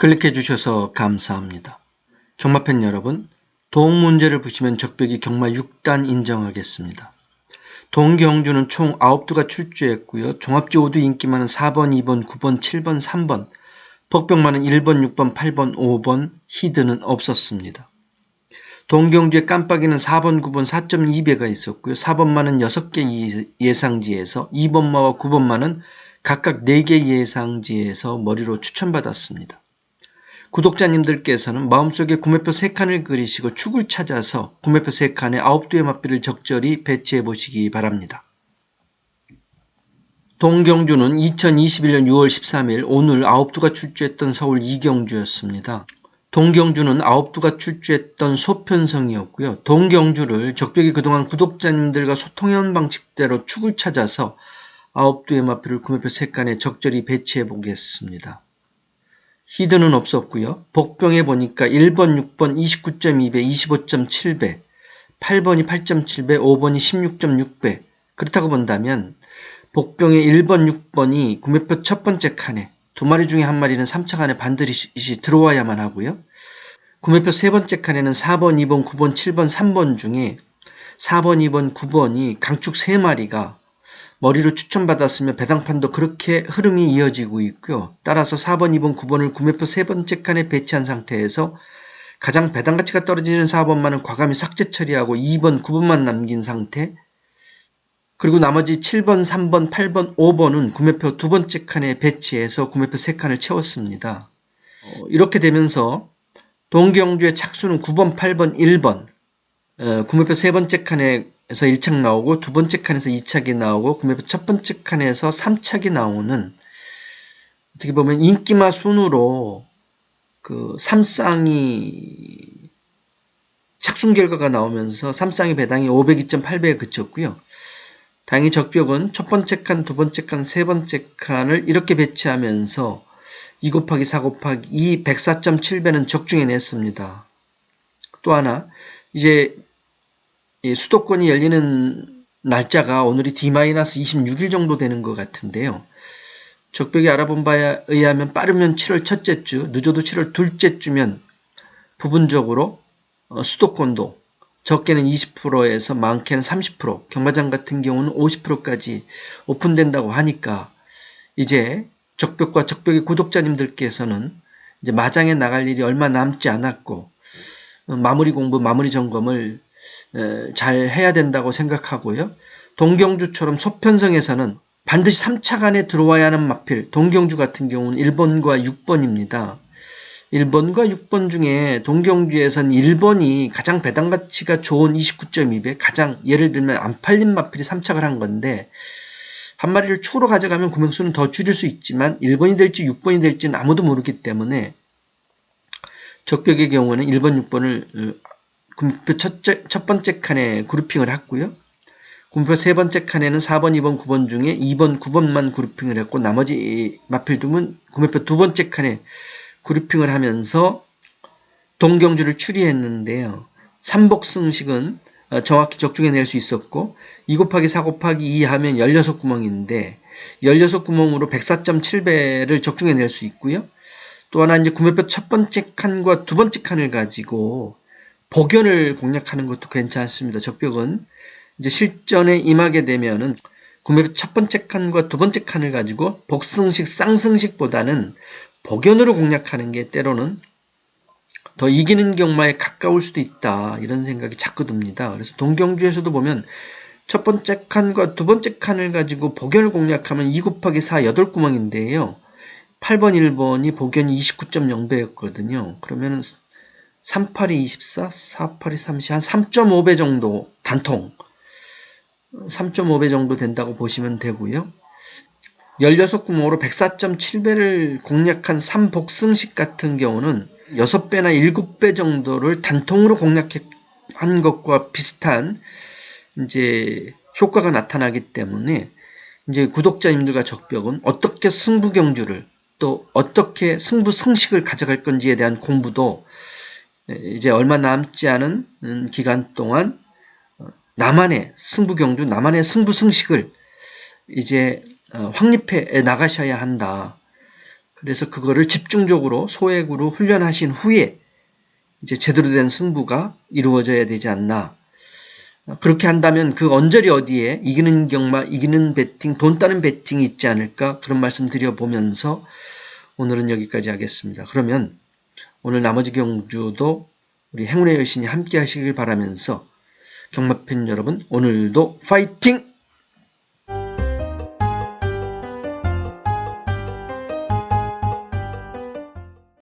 클릭해 주셔서 감사합니다. 경마팬 여러분, 동 문제를 보시면 적벽이 경마 6단 인정하겠습니다. 동경주는 총 9두가 출주했고요. 종합지 5두 인기 많은 4번, 2번, 9번, 7번, 3번, 복병만은 1번, 6번, 8번, 5번, 히드는 없었습니다. 동경주의 깜빡이는 4번, 9번 4.2배가 있었고요. 4번만은 6개 예상지에서 2번마와 9번만은 각각 4개 예상지에서 머리로 추천받았습니다. 구독자님들께서는 마음속에 구매표 3칸을 그리시고 축을 찾아서 구매표 3칸에 9두의 맛비를 적절히 배치해 보시기 바랍니다. 동경주는 2021년 6월 13일 오늘 9두가 출주했던 서울 이경주였습니다. 동경주는 9두가 출주했던 소편성이었고요. 동경주를 적벽이 그동안 구독자님들과 소통해온 방식대로 축을 찾아서 9두의 마표를 구매표 3칸에 적절히 배치해 보겠습니다. 히드는 없었고요. 복병에 보니까 1번, 6번 29.2배, 25.7배, 8번이 8.7배, 5번이 16.6배. 그렇다고 본다면 복병의 1번, 6번이 구매표 첫 번째 칸에 두 마리 중에 한 마리는 3차 칸에 반드시 들어와야만 하고요. 구매표 세 번째 칸에는 4번, 2번, 9번, 7번, 3번 중에 4번, 2번, 9번이 강축 3마리가 머리로 추천받았으며 배당판도 그렇게 흐름이 이어지고 있고요. 따라서 4번, 2번, 9번을 구매표 세 번째 칸에 배치한 상태에서 가장 배당 가치가 떨어지는 4번만은 과감히 삭제 처리하고 2번, 9번만 남긴 상태 그리고 나머지 7번, 3번, 8번, 5번은 구매표 두 번째 칸에 배치해서 구매표 세 칸을 채웠습니다. 어, 이렇게 되면서 동경주의 착수는 9번, 8번, 1번 어, 구매표 세 번째 칸에 에서 1착 나오고 두 번째 칸에서 2착이 나오고 구매표 첫 번째 칸에서 3착이 나오는 어떻게 보면 인기마 순으로 그 삼쌍이 착순 결과가 나오면서 삼쌍이 배당이 502.8배에 그쳤고요. 다행히 적벽은 첫 번째 칸, 두 번째 칸, 세 번째 칸을 이렇게 배치하면서 2 곱하기 4 곱하기 2 104.7배는 적중해 냈습니다. 또 하나 이제 수도권이 열리는 날짜가 오늘이 D-26일 정도 되는 것 같은데요. 적벽이 알아본 바에 의하면 빠르면 7월 첫째 주, 늦어도 7월 둘째 주면 부분적으로 어, 수도권도 적게는 20%에서 많게는 30%, 경마장 같은 경우는 50%까지 오픈된다고 하니까 이제 적벽과 적벽의 구독자님들께서는 이제 마장에 나갈 일이 얼마 남지 않았고 어, 마무리 공부, 마무리 점검을 잘 해야 된다고 생각하고요. 동경주처럼 소편성에서는 반드시 3차 간에 들어와야 하는 마필, 동경주 같은 경우는 1번과 6번입니다. 1번과 6번 중에 동경주에선 1번이 가장 배당 가치가 좋은 29.2배, 가장 예를 들면 안 팔린 마필이 3착을 한 건데 한 마리를 추로 가져가면 구명수는 더 줄일 수 있지만 1번이 될지 6번이 될지는 아무도 모르기 때문에 적벽의 경우는 1번, 6번을 군표 첫째, 첫 번째 칸에 그룹핑을 했고요. 군표 세 번째 칸에는 4번, 2번, 9번 중에 2번, 9번만 그룹핑을 했고 나머지 마필둠은 구매표 두 번째 칸에 그룹핑을 하면서 동경주를 추리했는데요. 삼복승식은 어, 정확히 적중해 낼 수 있었고 2 곱하기 4 곱하기 2 하면 16구멍인데 16구멍으로 104.7배를 적중해 낼 수 있고요. 또 하나 이제 구매표 첫 번째 칸과 두 번째 칸을 가지고 복연을 공략하는 것도 괜찮습니다. 적벽은 이제 실전에 임하게 되면은 구매 첫 번째 칸과 두 번째 칸을 가지고 복승식, 쌍승식보다는 복연으로 공략하는 게 때로는 더 이기는 경마에 가까울 수도 있다. 이런 생각이 자꾸 듭니다. 그래서 동경주에서도 보면 첫 번째 칸과 두 번째 칸을 가지고 복연을 공략하면 2 곱하기 4 8구멍인데요. 8번, 1번이 복연이 29.0배였거든요. 그러면 38이 24, 48이 30, 한 3.5배 정도 단통 3.5배 정도 된다고 보시면 되고요. 16구멍으로 104.7배를 공략한 3복승식 같은 경우는 6배나 7배 정도를 단통으로 공략한 것과 비슷한 이제 효과가 나타나기 때문에 이제 구독자님들과 적벽은 어떻게 승부 경주를 또 어떻게 승부 승식을 가져갈 건지에 대한 공부도 이제 얼마 남지 않은 기간 동안 어, 나만의 승부경주, 나만의 승부승식을 이제 어, 확립해 나가셔야 한다. 그래서 그거를 집중적으로 소액으로 훈련하신 후에 이제 제대로 된 승부가 이루어져야 되지 않나. 그렇게 한다면 그 언저리 어디에 이기는 경마, 이기는 배팅, 돈 따는 배팅이 있지 않을까 그런 말씀 드려보면서 오늘은 여기까지 하겠습니다. 그러면 오늘 나머지 경주도 우리 행운의 여신이 함께 하시길 바라면서 경마팬 여러분 오늘도 파이팅!